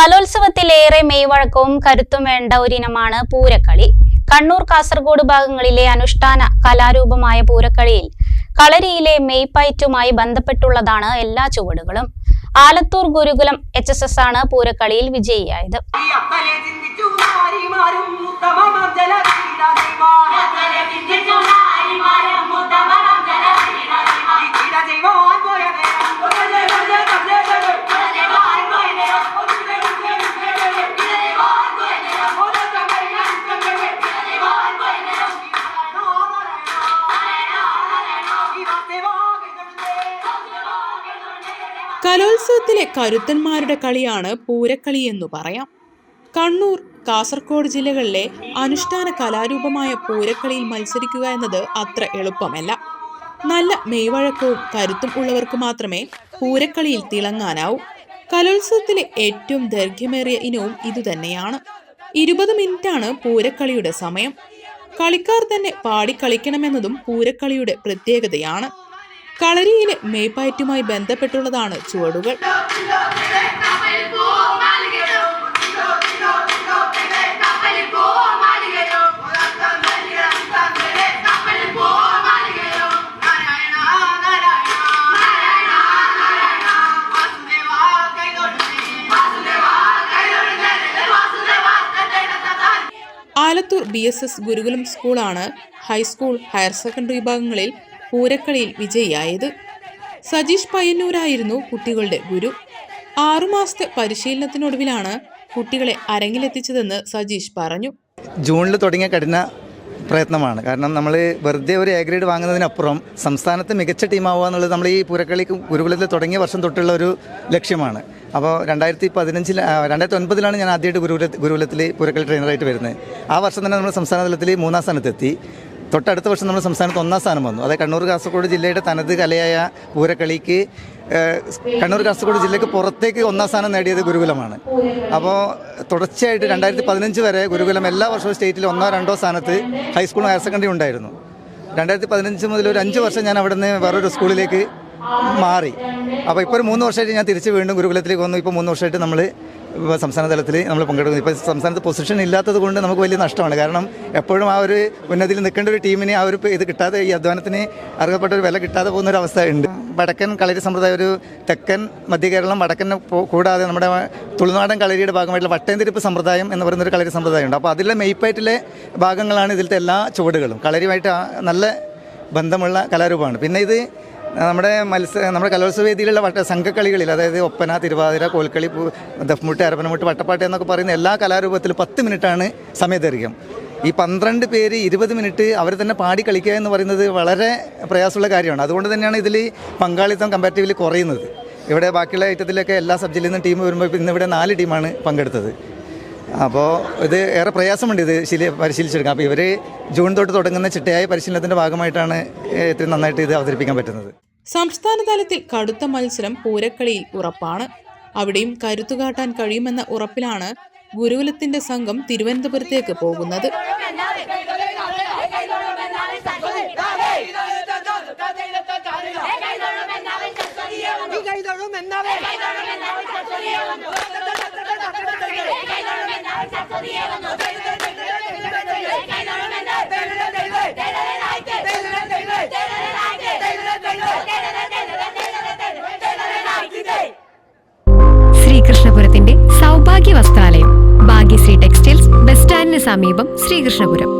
കലോത്സവത്തിലേറെ മെയ്വഴക്കവും കരുത്തും വേണ്ട ഒരിനമാണ് പൂരക്കളി. കണ്ണൂർ കാസർഗോഡ് ഭാഗങ്ങളിലെ അനുഷ്ഠാന കലാരൂപമായ പൂരക്കളിയിൽ കളരിയിലെ മെയ്പ്പയറ്റുമായി ബന്ധപ്പെട്ടുള്ളതാണ് എല്ലാ ചുവടുകളും. Alathur Gurukulam H S S ആണ് പൂരക്കളിയിൽ വിജയിയായത്. കലോത്സവത്തിലെ കരുത്തന്മാരുടെ കളിയാണ് പൂരക്കളി എന്ന് പറയാം. കണ്ണൂർ കാസർഗോഡ് ജില്ലകളിലെ അനുഷ്ഠാന കലാരൂപമായ പൂരക്കളിയിൽ മത്സരിക്കുക എന്നത് അത്ര എളുപ്പമല്ല. നല്ല മെയ്വഴക്കവും കരുത്തും ഉള്ളവർക്ക് മാത്രമേ പൂരക്കളിയിൽ തിളങ്ങാനാവൂ. കലോത്സവത്തിലെ ഏറ്റവും ദൈർഘ്യമേറിയ ഇനവും ഇതുതന്നെയാണ് ഇരുപത് മിനിറ്റാണ് പൂരക്കളിയുടെ സമയം. കളിക്കാർ തന്നെ പാടി കളിക്കണമെന്നതും പൂരക്കളിയുടെ പ്രത്യേകതയാണ്. കളരിയിലെ മേയ്പാറ്റുമായി ബന്ധപ്പെട്ടുള്ളതാണ് ചുവടുകൾ. Alathur B S S Gurukulam സ്കൂളാണ് ഹൈസ്കൂൾ ഹയർ സെക്കൻഡറി വിഭാഗങ്ങളിൽ പൂരക്കളിയിൽ വിജയിയായത്. സജീഷ് പയ്യന്നൂരായിരുന്നു കുട്ടികളുടെ ഗുരു. ആറുമാസത്തെ പരിശീലനത്തിനൊടുവിലാണ് കുട്ടികളെ അരങ്ങിലെത്തിച്ചതെന്ന് സജീഷ് പറഞ്ഞു. ജൂണിൽ തുടങ്ങിയ കഠിന പ്രയത്നമാണ്. കാരണം നമ്മൾ വെറുതെ ഒരു എ ഗ്രേഡ് വാങ്ങുന്നതിനപ്പുറം സംസ്ഥാനത്ത് മികച്ച ടീമാവുക എന്നുള്ളത് നമ്മൾ ഈ പൂരക്കളി ഗുരുകുലത്തിൽ തുടങ്ങിയ വർഷം തൊട്ടുള്ള ഒരു ലക്ഷ്യമാണ്. അപ്പോൾ രണ്ടായിരത്തി പതിനഞ്ചിൽ രണ്ടായിരത്തി ഒൻപതിലാണ് ഞാൻ ആദ്യമായിട്ട് ഗുരുകുല ഗുരുകുലത്തിൽ പൂരക്കളി ട്രെയിനറായിട്ട് വരുന്നത്. ആ വർഷം തന്നെ നമ്മൾ സംസ്ഥാന തലത്തിൽ മൂന്നാം സ്ഥാനത്തെത്തി. തൊട്ടടുത്ത വർഷം നമ്മുടെ സംസ്ഥാനത്ത് ഒന്നാം സ്ഥാനം വന്നു. അതായത് കണ്ണൂർ കാസർഗോഡ് ജില്ലയുടെ തനത് കലയായ പൂരക്കളിക്ക് കണ്ണൂർ കാസർഗോഡ് ജില്ലയ്ക്ക് പുറത്തേക്ക് ഒന്നാം സ്ഥാനം നേടിയത് ഗുരുകുലമാണ്. അപ്പോൾ തുടർച്ചയായിട്ട് രണ്ടായിരത്തി പതിനഞ്ച് വരെ ഗുരുകുലം എല്ലാ വർഷവും സ്റ്റേറ്റിൽ ഒന്നോ രണ്ടോ സ്ഥാനത്ത് ഹൈസ്കൂളും ഹയർ സെക്കൻഡറി ഉണ്ടായിരുന്നു. രണ്ടായിരത്തി പതിനഞ്ച് മുതൽ ഒരു അഞ്ച് വർഷം ഞാൻ അവിടെ നിന്ന് വേറൊരു സ്കൂളിലേക്ക് മാറി. അപ്പോൾ ഇപ്പോൾ ഒരു മൂന്ന് വർഷമായിട്ട് ഞാൻ തിരിച്ച് വീണ്ടും ഗുരുകുലത്തിലേക്ക് വന്നു. ഇപ്പോൾ മൂന്ന് വർഷമായിട്ട് നമ്മൾ സംസ്ഥാന തലത്തിൽ നമ്മൾ പങ്കെടുക്കുന്നു. ഇപ്പോൾ സംസ്ഥാനത്ത് പൊസിഷൻ ഇല്ലാത്തത് കൊണ്ട് നമുക്ക് വലിയ നഷ്ടമാണ്. കാരണം എപ്പോഴും ആ ഒരു ഉന്നതിയിൽ നിൽക്കേണ്ട ഒരു ടീമിനെ ആ ഒരു ഇത് കിട്ടാതെ ഈ അധ്വാനത്തിന് അർഹപ്പെട്ട ഒരു വില കിട്ടാതെ പോകുന്ന ഒരു അവസ്ഥയുണ്ട് വടക്കൻ കളരി സമ്പ്രദായം ഒരു തെക്കൻ മധ്യ കേരളം വടക്കൻ കൂടാതെ നമ്മുടെ തുളുനാടൻ കളരിയുടെ ഭാഗമായിട്ടുള്ള വട്ടേന്തിരിപ്പ് സമ്പ്രദായം എന്ന് പറയുന്ന ഒരു കളരി സമ്പ്രദായമുണ്ട് അപ്പോൾ അതിലെ മെയ്പ്പായിട്ടിലെ ഭാഗങ്ങളാണ് ഇതിലത്തെ എല്ലാ ചുവടുകളും. കളരിയുമായിട്ട് നല്ല ബന്ധമുള്ള കലാരൂപമാണ്. പിന്നെ ഇത് നമ്മുടെ മത്സര നമ്മുടെ കലോത്സവ വേദിയിലുള്ള വട്ട സംഘക്കളികളിൽ അതായത് ഒപ്പന തിരുവാതിര കോൽക്കളി ദഫ്മുട്ട് അരപ്പനമുട്ട് വട്ടപ്പാട്ട് എന്നൊക്കെ പറയുന്ന എല്ലാ കലാരൂപത്തിലും പത്ത് മിനിറ്റാണ് സമയദൈർഘ്യം. ഈ പന്ത്രണ്ട് പേര് ഇരുപത് മിനിറ്റ് അവർ തന്നെ പാടി കളിക്കുക എന്ന് പറയുന്നത് വളരെ പ്രയാസമുള്ള കാര്യമാണ്. അതുകൊണ്ട് തന്നെയാണ് ഇതിൽ പങ്കാളിത്തം കമ്പാരിറ്റീവ്ലി കുറയുന്നത്. ഇവിടെ ബാക്കിയുള്ള ഐറ്റത്തിലൊക്കെ എല്ലാ സബ്ജക്റ്റിൽ നിന്നും ടീം വരുമ്പോൾ ഇന്നിവിടെ നാല് ടീമാണ് പങ്കെടുത്തത്. അപ്പോൾ ഇത് ഏറെ പ്രയാസമുണ്ട് ഇത് ശീലി പരിശീലിച്ചെടുക്കാം അപ്പോൾ ഇവർ ജൂൺ തൊട്ട് തുടങ്ങുന്ന ചിട്ടയായ പരിശീലനത്തിന്റെ ഭാഗമായിട്ടാണ് ഇത്രയും നന്നായിട്ട് ഇത് അവതരിപ്പിക്കാൻ പറ്റുന്നത്. സംസ്ഥാന തലത്തിൽ കടുത്ത മത്സരം പൂരക്കളിയിൽ ഉറപ്പാണ്. അവിടെയും കരുത്തുകാട്ടാൻ കഴിയുമെന്ന ഉറപ്പിലാണ് ഗുരുകുലത്തിന്റെ സംഘം തിരുവനന്തപുരത്തേക്ക് പോകുന്നത്. ശ്രീകൃഷ്ണപുരത്തിന്റെ സൗഭാഗ്യ വസ്ത്രാലയം ഭാഗ്യശ്രീ ടെക്സ്റ്റൈൽസ് ബസ് സ്റ്റാൻഡിന് സമീപം ശ്രീകൃഷ്ണപുരം.